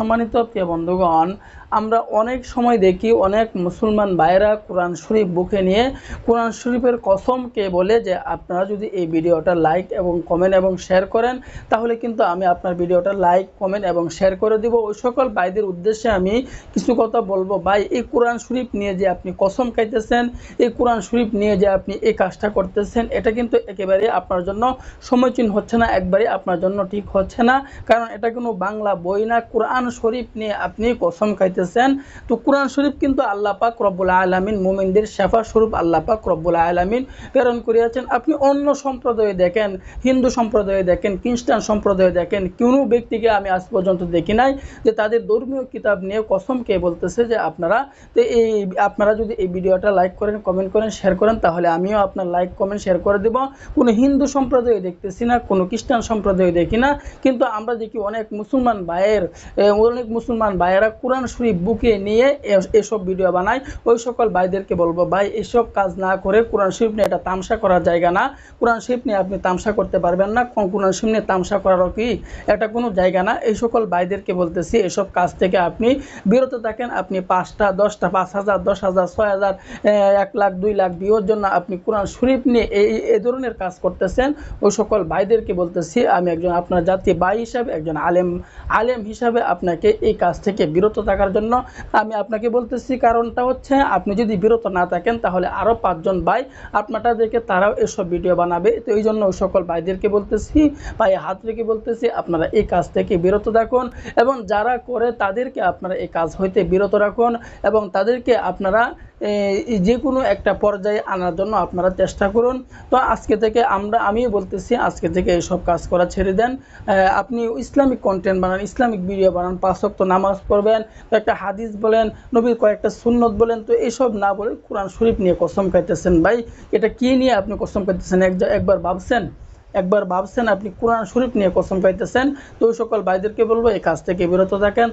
সম্মানিত প্রিয় বন্ধুগণ, আমরা অনেক সময় দেখি অনেক মুসলমান ভাইয়েরা কোরআন শরীফ বুকে নিয়ে কোরআন শরীফের কসমকে বলে যে আপনারা যদি এই ভিডিওটা লাইক এবং কমেন্ট এবং শেয়ার করেন, তাহলে কিন্তু আমি আপনার ভিডিওটা লাইক, কমেন্ট এবং শেয়ার করে দিব। ওই সকল ভাইদের উদ্দেশ্যে আমি কিছু কথা বলব। ভাই, এই কোরআন শরীফ নিয়ে যে আপনি কসম খাইতেছেন, এই কোরআন শরীফ নিয়ে যে আপনি এই কাজটা করতেছেন, এটা কিন্তু একেবারে আপনার জন্য সমীচীন হচ্ছে না, একবারে আপনার জন্য ঠিক হচ্ছে না। কারণ এটা কোনো বাংলা বই না, কোরআন শরীফ নিয়ে আপনি কসম খাইতেছেন, তো কোরআন শরীফ কিন্তু আল্লাহ পাক রব্বুল আলামিন মুমিনদের শেফা স্বরূপ আল্লাহ পাক রব্বুল আলামিন প্রেরণ করিয়াছেন। আপনি অন্য সম্প্রদায়ে দেখেন, হিন্দু সম্প্রদায়ে দেখেন, খ্রিস্টান সম্প্রদায়ে দেখেন, কোনো ব্যক্তিকে আমি আজ পর্যন্ত দেখি নাই যে তাদের ধর্মীয় কিতাব নিয়ে কসম কে বলতেছে যে আপনারা, তো এই আপনারা যদি এই ভিডিওটা লাইক করেন কমেন্ট করেন শেয়ার করেন, তাহলে আমিও আপনার লাইক কমেন্ট শেয়ার করে দেব। কোনো হিন্দু সম্প্রদায় দেখতেছি না, কোনো খ্রিস্টান সম্প্রদায় দেখি না, কিন্তু আমরা দেখি অনেক মুসলমান ভাইয়ের এ, অনেক মুসলমান ভাইয়েরা কোরআন শরীফ বুকে নিয়ে এসব ভিডিও বানায়। ওই সকল ভাইদেরকে বলব ভাই এসব কাজ না করে কোরআন শরীফ নিয়ে এটা তামসা করার জায়গা না। কোরআন শরীফ নিয়ে আপনি তামসা করতে পারবেন না। কোরআন শরীফ নিয়ে তামসা করারও কি এটা কোনো জায়গা না? এই সকল ভাইদেরকে বলতেছি এসব কাজ থেকে আপনি বিরত থাকেন। আপনি পাঁচটা দশটা পাঁচ হাজার দশ হাজার ছয় হাজার এক লাখ দুই লাখ ভিউর জন্য আপনি কোরআন শরীফ নিয়ে এই এ ধরনের কাজ করতেছেন। ওই সকল ভাইদেরকে বলতেছি আমি একজন আপনার জাতীয় ভাই হিসাবে একজন আলেম আলেম হিসাবে আপনাকে এই কাজ থেকে বিরত থাকার জন্য আমি আপনাকে বলতেছি, কারণটা হচ্ছে আপনি যদি বিরত না থাকেন তাহলে আরও পাঁচজন ভাই আপনারটা দেখে তারাও এসব ভিডিও বানাবে। তো এই জন্য সকল ভাইদেরকে বলতেছি ভাই হাত রেখে বলতেছি, আপনারা এই কাজ থেকে বিরত থাকুন এবং যারা করে তাদেরকে আপনারা এই কাজ হইতে বিরত রাখুন এবং তাদেরকে আপনারা যে কোনো একটা পর্যায়ে আনার জন্য আপনারা চেষ্টা করুন। তো আজকে থেকে আমরা আমি বলতেছি, আজকে থেকে এইসব কাজ করা ছেড়ে দেন। আপনি ইসলামিক কন্টেন্ট বানান, ইসলামিক ভিডিও বানান, পাঁচ ওয়াক্ত নামাজ পড়বেন একটা হাদিস বলেন, নবীর কয়েকটা সুন্নত বলেন, তো এইসব না বলে কোরআন শরীফ নিয়ে কসম খাইতেছেন। ভাই, এটা কি নিয়ে আপনি কসম খাইতেছেন? এক একবার ভাবছেন? একবার ভাবছেন আপনি কোরআন শরীফ নিয়ে কসম খাইতেছেন? তো সকল ভাইদেরকে বলব, এই কাজ থেকে বিরত থাকেন।